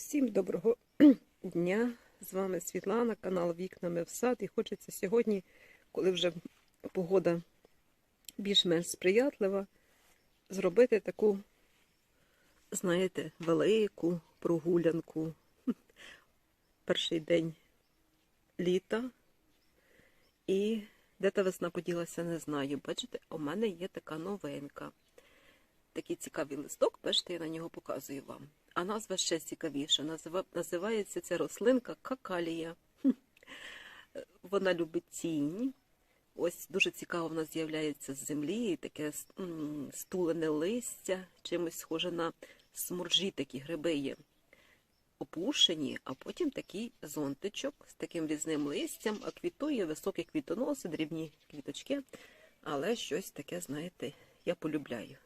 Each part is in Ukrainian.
Всім доброго дня! З вами Світлана, канал Вікнами в сад. І хочеться сьогодні, коли вже погода більш-менш сприятлива, зробити таку, знаєте, велику прогулянку. Перший день літа. І де та весна поділася, не знаю. Бачите, у мене є така новинка. Такий цікавий листок, бачите, я на нього показую вам. А назва ще цікавіша. Називається ця рослинка какалія. Вона любить тінь. Ось дуже цікаво вона з'являється з землі, таке стулене листя, чимось схоже на сморжі такі гриби є. Опушені, а потім такий зонтичок з таким різним листям, а квітує високі квітоноси, дрібні квіточки. Але щось таке, знаєте, я полюбляю.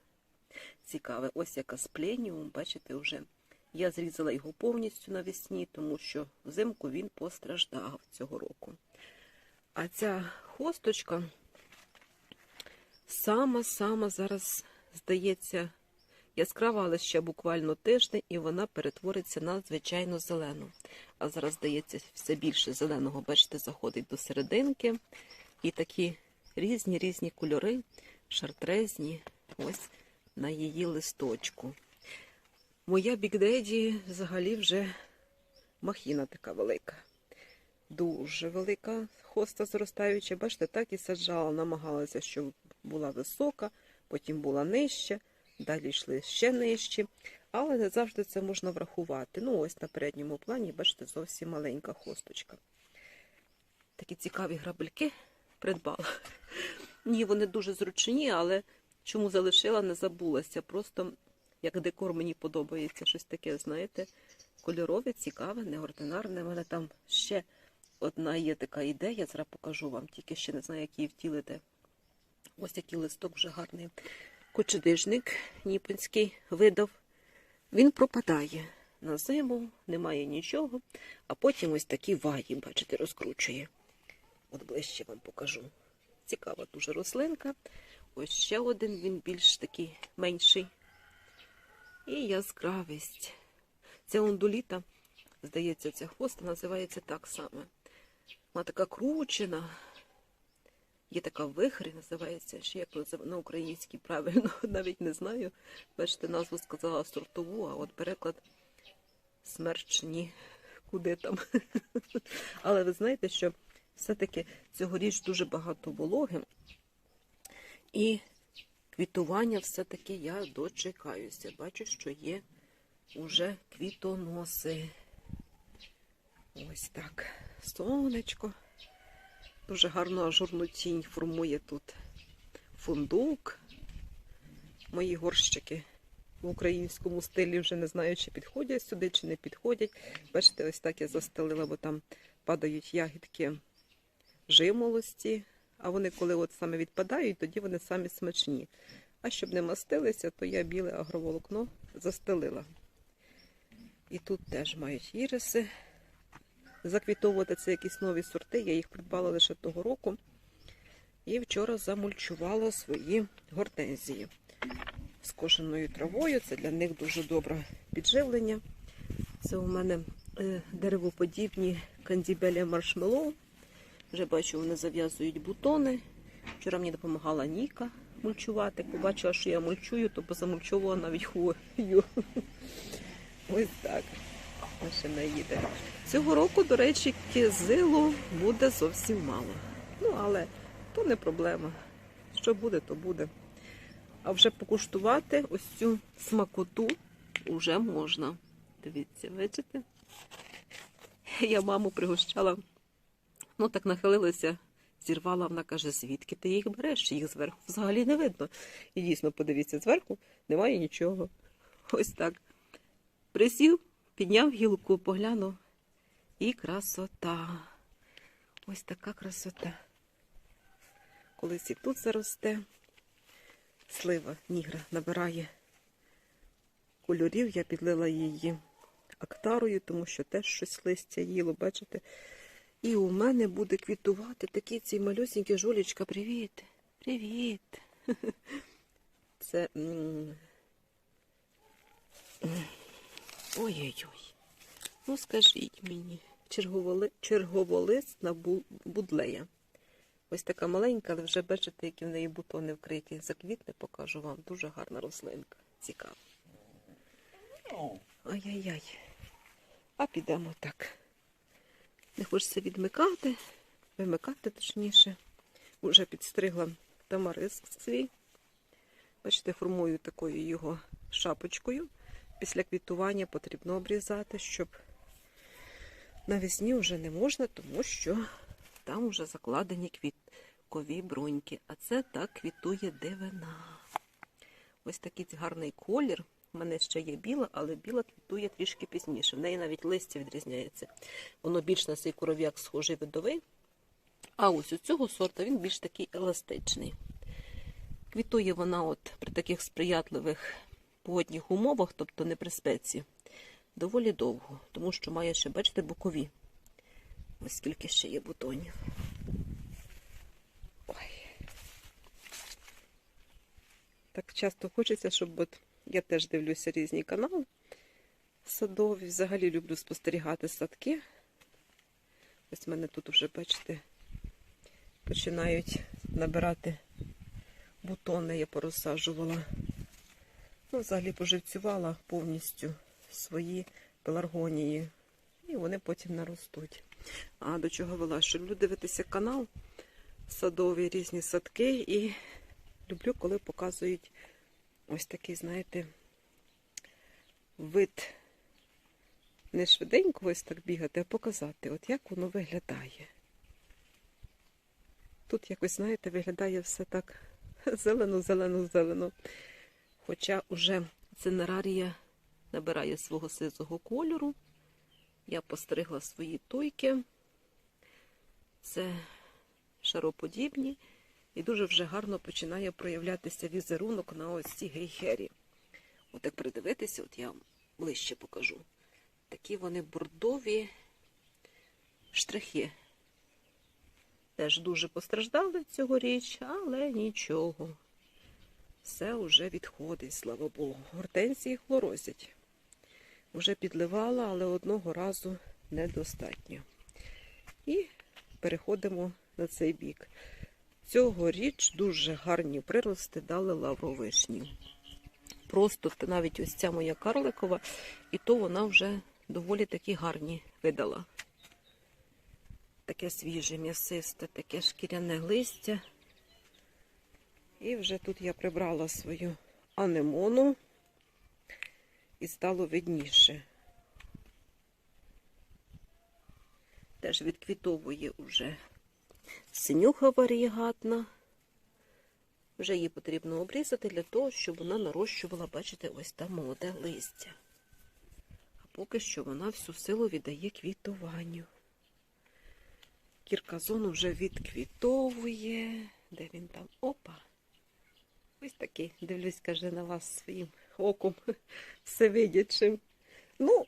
Цікаве, ось яка спленіум, бачите, вже я зрізала його повністю навесні, тому що взимку він постраждав цього року. А ця хосточка сама-сама зараз, здається, яскрава, але ще буквально тиждень, і вона перетвориться на звичайно зелену. А зараз, здається, все більше зеленого, бачите, заходить до серединки. І такі різні різні кольори, шартрезні, ось на її листочку. Моя бікдеді взагалі вже махіна така велика. Дуже велика хоста зростаюча. Бачите, так і саджала, намагалася, щоб була висока, потім була нижча, далі йшли ще нижчі. Але не завжди це можна врахувати. Ну, ось на передньому плані, бачите, зовсім маленька хосточка. Такі цікаві грабельки придбала. Ні, вони дуже зручні, але чому залишила, не забулася. Просто як декор мені подобається щось таке, знаєте, кольорове, цікаве, неординарне. У мене там ще одна є така ідея, зараз покажу вам, тільки ще не знаю, як її втілити. Ось який листок вже гарний. Кочедижник ніпонський видав. Він пропадає на зиму, немає нічого, а потім ось такі ваї, бачите, розкручує. От ближче вам покажу. Цікава дуже рослинка. Ось ще один, він більш такий менший. І яскравість. Ця ондуліта, здається, ця хвоста називається так само. Вона така кручена. Є така вихрі, називається, ще як на українській правильно, навіть не знаю. Бачите, назву сказала сортову, а от переклад смерчні. Куди там? Але ви знаєте, що все-таки цьогоріч дуже багато вологи. І квітування все-таки я дочекаюся. Бачу, що є уже квітоноси. Ось так. Сонечко. Дуже гарну ажурну тінь формує тут фундук. Мої горщики в українському стилі вже не знаю, чи підходять сюди, чи не підходять. Бачите, ось так я застелила, бо там падають ягідки жимолості, а вони коли от саме відпадають, тоді вони самі смачні. А щоб не мастилися, то я біле агроволокно застелила. І тут теж мають іриси. Заквітовувати це якісь нові сорти. Я їх придбала лише того року. І вчора замульчувала свої гортензії з кошеною травою. Це для них дуже добре підживлення. Це у мене е, деревоподібні кандібелія маршмеллоу. Вже бачу, вони зав'язують бутони. Вчора мені допомагала Ніка мульчувати. Побачила, що я мульчую, то позамульчувала навіть хвою. Ось так. Машина їде. Цього року, до речі, кизилу буде зовсім мало. Ну, але то не проблема. Що буде, то буде. А вже покуштувати ось цю смакоту вже можна. Дивіться, бачите? Я маму пригощала Ну, так нахилилася, зірвала, вона каже, звідки ти їх береш? Їх зверху взагалі не видно. І дійсно, подивіться, зверху немає нічого. Ось так. Присів, підняв гілку, поглянув. І красота. Ось така красота. Колись і тут заросте. Слива нігра набирає кольорів. Я підлила її актарою, тому що теж щось листя їло, бачите? І у мене буде квітувати такий цей малюсенький жолічка. Привіт! Привіт! Це. Ой-ой-ой. Ну, скажіть мені, черговоли... черговолисна бу- будлея. Ось така маленька, але вже бачите, які в неї бутони вкриті. Заквітне покажу вам. Дуже гарна рослинка. Цікава. Ай-яй-яй. А підемо так. Не хочеться відмикати, вимикати точніше. Уже підстригла тамариск свій. Бачите, формую такою його шапочкою. Після квітування потрібно обрізати, щоб навесні вже не можна, тому що там вже закладені квіткові бруньки. А це так квітує дивина. Ось такий гарний колір. У мене ще є біла, але біла квітує трішки пізніше. В неї навіть листя відрізняється. Воно більш на цей коров'як схожий видовий. А ось у цього сорта він більш такий еластичний. Квітує вона от при таких сприятливих погодних умовах, тобто не при спеці, доволі довго, тому що має ще, бачите, бокові. Ось скільки ще є бутонів. Ой. Так часто хочеться, щоб от я теж дивлюся різні канали садові. Взагалі люблю спостерігати садки. Ось в мене тут вже, бачите, починають набирати бутони, я порозсаджувала. Ну, взагалі поживцювала повністю свої пеларгонії. І вони потім наростуть. А до чого вела? Що люблю дивитися канал садові, різні садки. І люблю, коли показують ось такий, знаєте, вид не швиденько ось так бігати, а показати, от як воно виглядає. Тут якось, знаєте, виглядає все так зелено, зелено, зелено. Хоча уже цинерарія набирає свого сизого кольору. Я постригла свої туйки. Це шароподібні. І дуже вже гарно починає проявлятися візерунок на ось цій гейхері. От як придивитися, от я вам ближче покажу. Такі вони бордові штрихи. Теж дуже постраждали цьогоріч, але нічого. Все вже відходить, слава Богу. Гортензії хлорозять. Вже підливала, але одного разу недостатньо. І переходимо на цей бік. Цьогоріч дуже гарні прирости дали лавровишні. Просто навіть ось ця моя карликова, і то вона вже доволі такі гарні видала. Таке свіже, м'ясисте, таке шкіряне листя. І вже тут я прибрала свою анемону і стало видніше. Теж відквітовує уже синюха варігатна. Вже її потрібно обрізати для того, щоб вона нарощувала, бачите, ось там молоде листя. А поки що вона всю силу віддає квітуванню. Кірказон вже відквітовує. Де він там? Опа! Ось такий, дивлюсь, каже, на вас своїм оком всевидячим. Ну,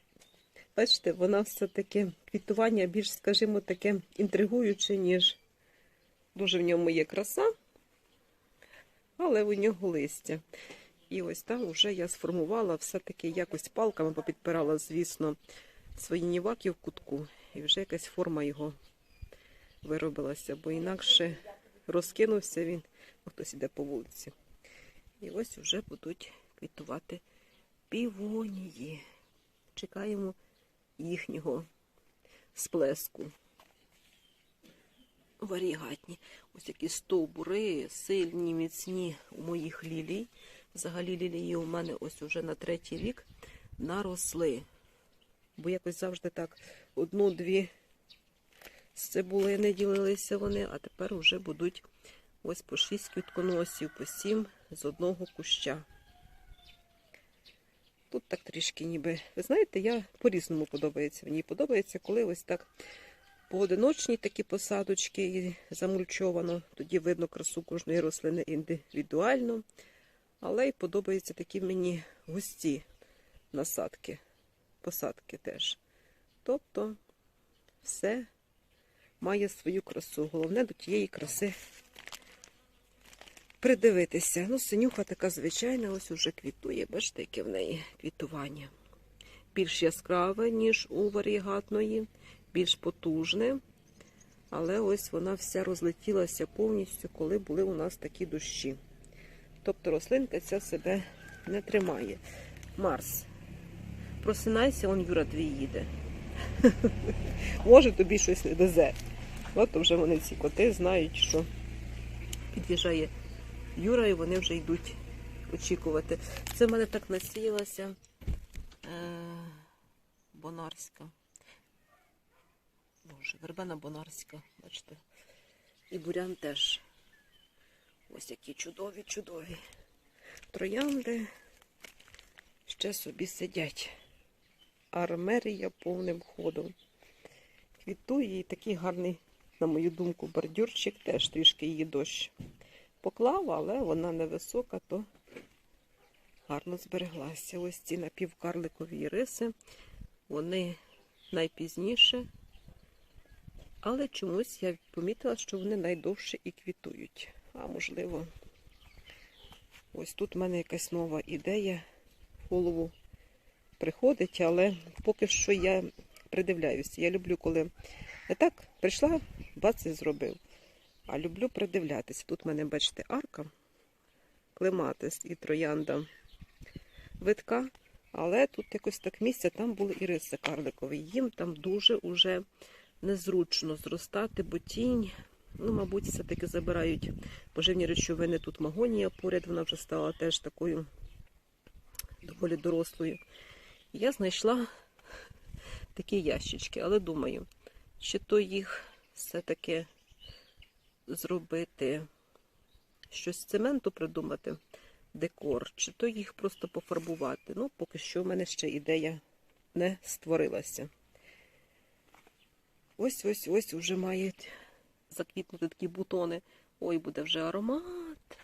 бачите, вона все-таки квітування більш, скажімо, таке інтригуюче, ніж дуже в ньому є краса, але у нього листя. І ось там вже я сформувала все-таки якось палками попідпирала, звісно, свої ніваки в кутку, і вже якась форма його виробилася, бо інакше розкинувся він, ну, хтось іде по вулиці. І ось вже будуть квітувати півонії. Чекаємо їхнього сплеску. Варігатні. Ось які стовбури, сильні, міцні у моїх лілій. Взагалі лілії у мене ось уже на третій рік наросли. Бо якось завжди так одну-дві з цибулини ділилися вони, а тепер вже будуть ось по шість квітконосів, по сім з одного куща. Тут так трішки ніби, ви знаєте, я по-різному подобається. Мені подобається, коли ось так поодиночні такі посадочки і замульчовано. Тоді видно красу кожної рослини індивідуально. Але й подобаються такі мені густі насадки, посадки теж. Тобто все має свою красу. Головне до тієї краси придивитися. Ну, синюха така звичайна, ось уже квітує. Бачите, яке в неї квітування. більш яскраве, ніж у варігатної, більш потужне. Але ось вона вся розлетілася повністю, коли були у нас такі дощі. Тобто рослинка ця себе не тримає. Марс, просинайся, он Юра твій їде. Може тобі щось не везе. От вже вони ці коти знають, що під'їжджає Юра, і вони вже йдуть очікувати. Це в мене так насіялася е- Бонарська. Боже, вербена Бонарська, бачите. І бурян теж. Ось які чудові, чудові. Троянди ще собі сидять. Армерія повним ходом. Квітує і такий гарний, на мою думку, бордюрчик, теж трішки її дощ поклав, але вона невисока, то гарно збереглася. Ось ці напівкарликові риси, вони найпізніше, але чомусь я помітила, що вони найдовше і квітують. А можливо, ось тут в мене якась нова ідея в голову приходить, але поки що я придивляюся. Я люблю, коли не так прийшла, бац і зробив. А люблю придивлятися. Тут в мене, бачите, арка, клематис і троянда витка. Але тут якось так місце, там були і риси карликові. Їм там дуже уже незручно зростати, бо тінь, ну, мабуть, все-таки забирають поживні речовини. Тут магонія поряд, вона вже стала теж такою доволі дорослою. Я знайшла такі ящички, але думаю, чи то їх все-таки зробити щось з цементу придумати, декор, чи то їх просто пофарбувати. Ну, поки що в мене ще ідея не створилася. Ось ось ось вже мають заквітнути такі бутони. Ой, буде вже аромат.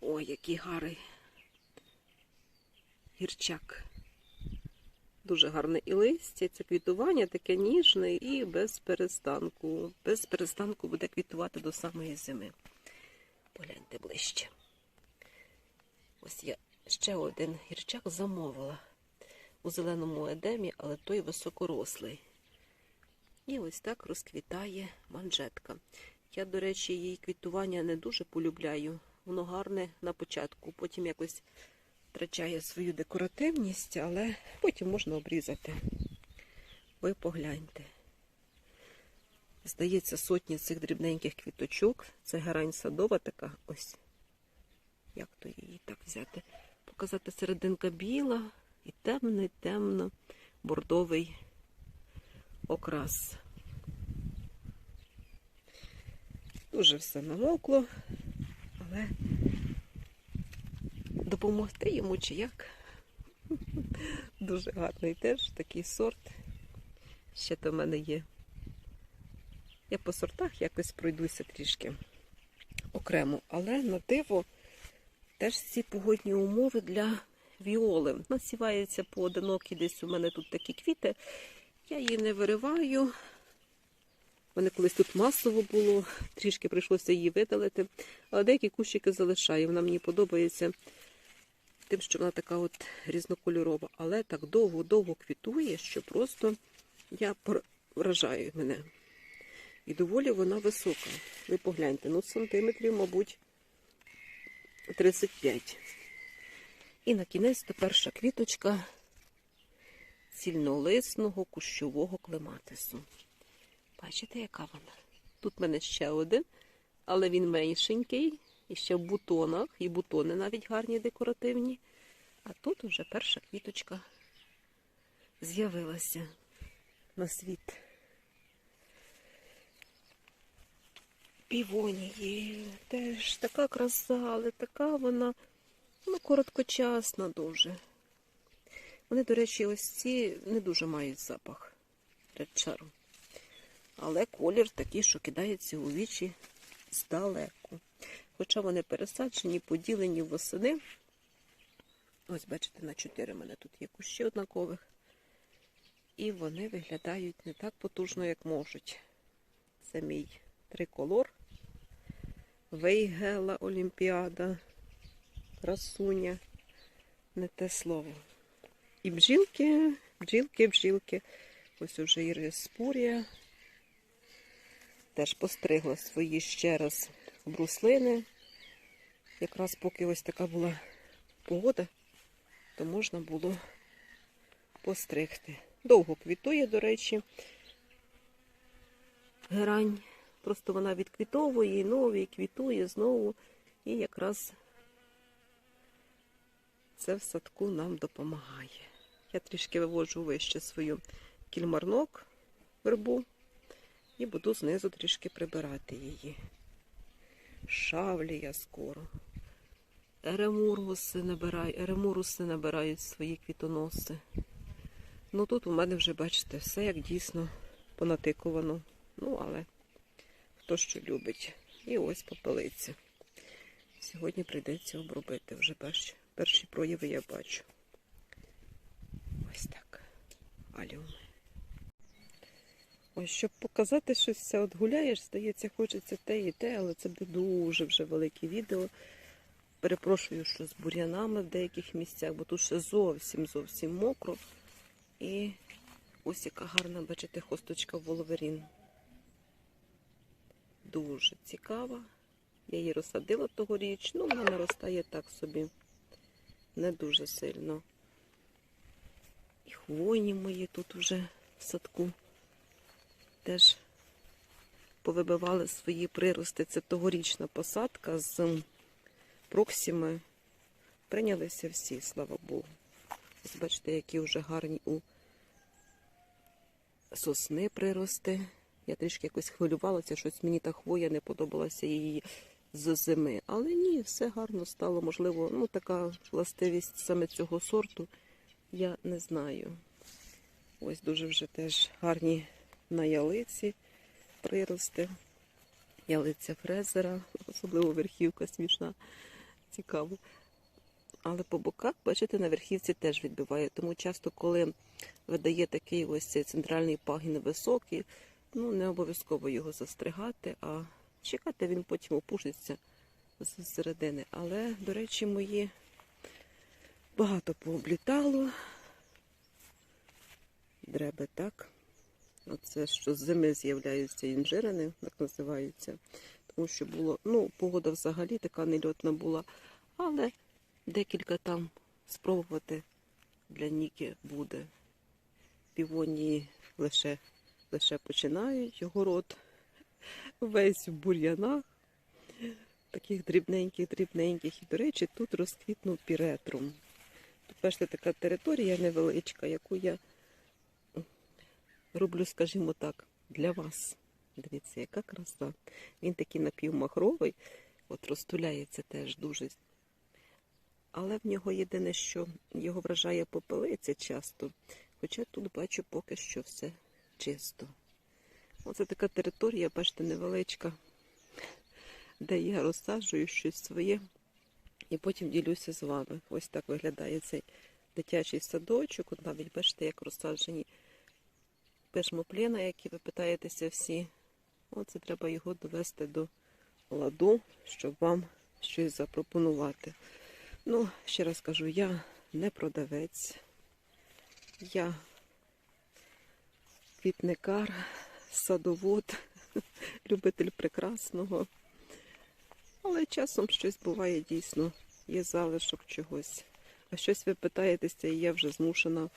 Ой, який гарний гірчак. Дуже гарне і листя, це квітування таке ніжне і без перестанку. Без перестанку буде квітувати до самої зими. Погляньте ближче. Ось я ще один гірчак замовила у зеленому едемі, але той високорослий. І ось так розквітає манжетка. Я, до речі, її квітування не дуже полюбляю. Воно гарне на початку, потім якось втрачає свою декоративність, але потім можна обрізати. Ви погляньте. Здається, сотні цих дрібненьких квіточок. Це герань садова така ось. Як то її так взяти? Показати серединка біла і темний, темно, бордовий окрас. Дуже все намокло, але допомогти йому чи як. Дуже гарний теж такий сорт. Ще то в мене є. Я по сортах якось пройдуся трішки окремо, але на диво теж ці погодні умови для віоли. Насіваються поодинокі, десь у мене тут такі квіти. Я її не вириваю. Мене колись тут масово було, трішки прийшлося її видалити, але деякі кущики залишаю. Вона мені подобається тим, що вона така от різнокольорова, але так довго-довго квітує, що просто я вражаю мене. І доволі вона висока. Ви погляньте, ну сантиметрів, мабуть, 35. І на кінець то перша квіточка цільнолисного кущового клематису. Бачите, яка вона? Тут в мене ще один, але він меншенький, і ще в бутонах, і бутони навіть гарні декоративні. А тут вже перша квіточка з'явилася на світ. Півонії, теж така краса, але така вона ну, короткочасна дуже. Вони, до речі, ось ці не дуже мають запах редчару. Але колір такий, що кидається у вічі здалеку. Хоча вони пересаджені, поділені восени. Ось, бачите, на чотири в мене тут є кущі однакових. І вони виглядають не так потужно, як можуть. Це мій триколор. Вейгела Олімпіада, красуня, не те слово. І бджілки, бджілки, бджілки. Ось уже і респурія. Теж постригла свої ще раз бруслини. Якраз поки ось така була погода, то можна було постригти. Довго квітує, до речі, герань. Просто вона відквітовує, нові, квітує знову. І якраз це в садку нам допомагає. Я трішки виводжу вище свою кільмарнок вербу і буду знизу трішки прибирати її. Шавлі я скоро. Еремуруси набираю, еремуруси набирають свої квітоноси. Ну тут у мене вже, бачите, все як дійсно понатикувано. Ну, але хто що любить. І ось попелиця. Сьогодні прийдеться обробити вже перші, перші прояви я бачу. Ось так. Алюми. Ось, щоб показати щось от гуляєш, здається, хочеться те і те, але це буде дуже вже велике відео. Перепрошую, що з бур'янами в деяких місцях, бо тут ще зовсім зовсім мокро. І ось яка гарна, бачите, хосточка Волверін. Дуже цікава. Я її розсадила тогоріч, ну вона наростає так собі. Не дуже сильно. І хвойні мої тут вже в садку теж повибивали свої прирости. Це тогорічна посадка з проксіми. Прийнялися всі, слава Богу. Ось бачите, які вже гарні у сосни прирости. Я трішки якось хвилювалася, щось мені та хвоя не подобалася її з зими. Але ні, все гарно стало. Можливо, ну така властивість саме цього сорту, я не знаю. Ось дуже вже теж гарні на ялиці прирости. Ялиця фрезера, особливо верхівка смішна, цікаво. Але по боках, бачите, на верхівці теж відбиває. Тому часто, коли видає такий ось цей центральний пагін високий, ну не обов'язково його застригати, а чекати він потім опушиться з середини. Але, до речі, мої багато пооблітало. Дреби так. Оце що з зими з'являються інжирини, так називаються. Тому що було, ну, погода взагалі така нельотна була, але декілька там спробувати для Ніки буде. Півонії лише, лише починають город весь в бур'янах, таких дрібненьких, дрібненьких. І, до речі, тут розквітнув піретрум. Тут бачите, така територія невеличка, яку я роблю, скажімо так, для вас. Дивіться, яка краса. Він такий напівмахровий, от розтуляється теж дуже. Але в нього єдине, що його вражає попелиця часто. Хоча тут бачу поки що все чисто. Оце така територія, бачите, невеличка, де я розсаджую щось своє і потім ділюся з вами. Ось так виглядає цей дитячий садочок. От навіть бачите, як розсаджені пешмоплена, які ви питаєтеся всі. Оце треба його довести до ладу, щоб вам щось запропонувати. Ну, ще раз кажу, я не продавець, я квітникар, садовод, любитель прекрасного. Але часом щось буває дійсно, є залишок чогось. А щось ви питаєтеся, і я вже змушена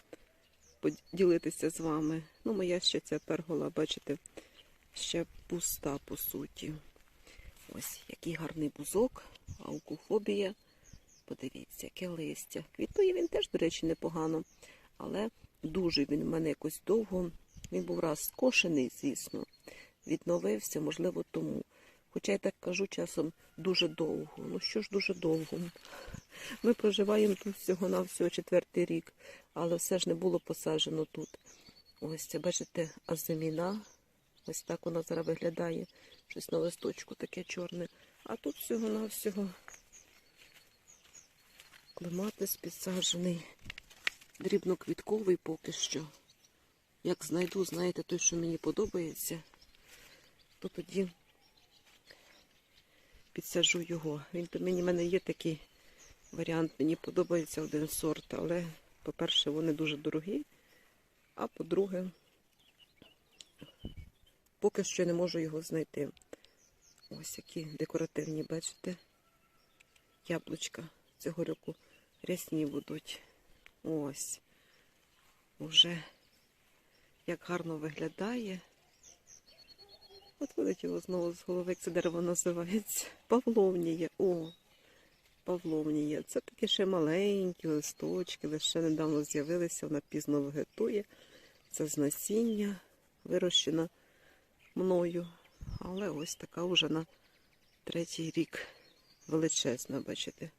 поділитися з вами. Ну, моя ще ця пергола, бачите, ще пуста по суті. Ось який гарний бузок, аукуфобія. Подивіться, яке листя. Квітує він теж, до речі, непогано, але дуже він в мене якось довго. Він був раз скошений, звісно, відновився, можливо, тому. Хоча я так кажу часом дуже довго. Ну що ж дуже довго? Ми проживаємо тут всього-навсього четвертий рік, але все ж не було посаджено тут. Ось це, бачите, азиміна. Ось так вона зараз виглядає. Щось на листочку таке чорне. А тут всього-навсього клематис підсаджений, дрібноквітковий поки що. Як знайду, знаєте, той, що мені подобається, то тоді підсаджу його. Він мені в мене є такий варіант. Мені подобається один сорт, але По-перше, вони дуже дорогі, а по-друге, поки що не можу його знайти. Ось які декоративні, бачите? Яблучка цього року рясні будуть. Ось. Уже як гарно виглядає. От вилетіло знову з голови, як це дерево називається. Павловнія. О, Павловнія. Це такі ще маленькі листочки, лише недавно з'явилися, вона пізно вегетує. Це з насіння вирощена мною. Але ось така вже на третій рік величезна, бачите.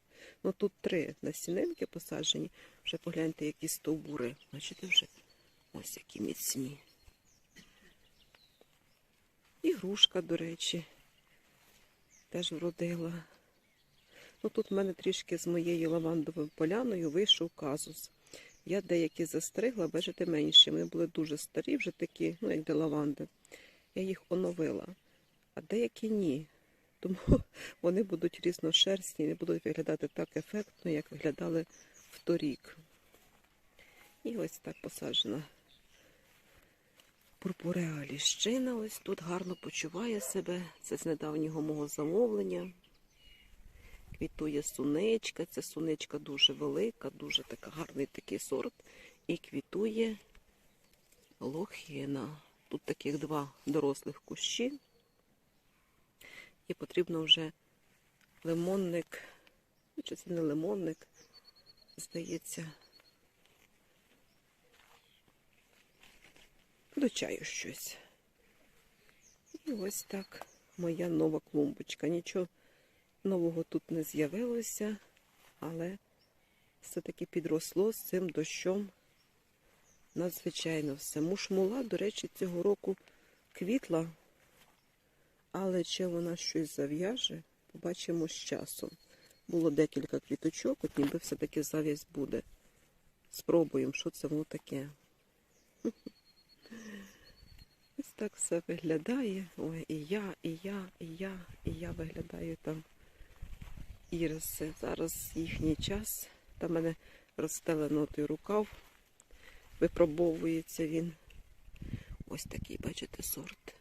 Ну тут три насінинки посаджені. Вже погляньте, які стовбури. Бачите вже ось які міцні. І грушка, до речі, теж вродила. Ну тут в мене трішки з моєю лавандовою поляною вийшов казус. Я деякі застригла, бачите, менші. Вони були дуже старі, вже такі, ну як для лаванди. Я їх оновила, а деякі ні. Тому вони будуть різношерстні, не будуть виглядати так ефектно, як виглядали вторік. І ось так посаджена пурпуреа ліщина. Ось тут гарно почуває себе. Це з недавнього мого замовлення. Квітує сунечка. Ця сунечка дуже велика, дуже така гарний такий сорт. І квітує лохина. Тут таких два дорослих кущі. І потрібно вже лимонник, чи це не лимонник, здається, до чаю щось. І ось так моя нова клумбочка. Нічого нового тут не з'явилося, але все-таки підросло з цим дощом. Надзвичайно все. Мушмула, до речі, цього року квітла, але чи вона щось зав'яже, побачимо з часом. Було декілька квіточок, от ніби все-таки зав'язь буде. Спробуємо, що це воно таке. Ось так все виглядає. Ой, і я, і я, і я, і я виглядаю там іриси. Зараз їхній час. Там мене розстелено той рукав. Випробовується він. Ось такий, бачите, сорт.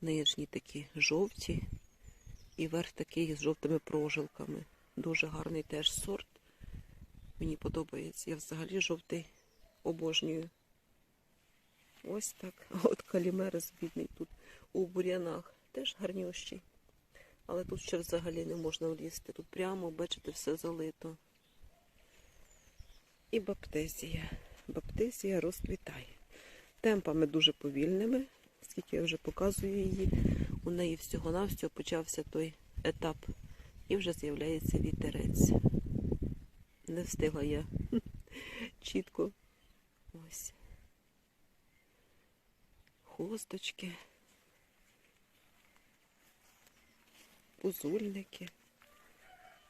Нижні такі жовті. І верх такий з жовтими прожилками. Дуже гарний теж сорт. Мені подобається. Я взагалі жовтий обожнюю. Ось так. От калімерис бідний тут у бур'янах. Теж гарнющий. Але тут ще взагалі не можна влізти. Тут прямо, бачите, все залито. І баптезія. Баптезія розквітає. Темпами дуже повільними, скільки я вже показую її. У неї всього-навсього почався той етап. І вже з'являється вітерець. Не встигла я чітко. Ось. Хосточки. Пузульники.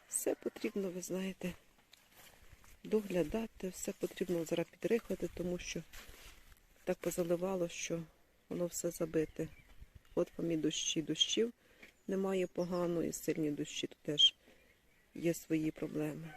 Все потрібно, ви знаєте, доглядати, все потрібно зараз підрихати, тому що так позаливало, що воно все забите. От вам і дощі дощів немає погано, і сильні дощі тут теж є свої проблеми.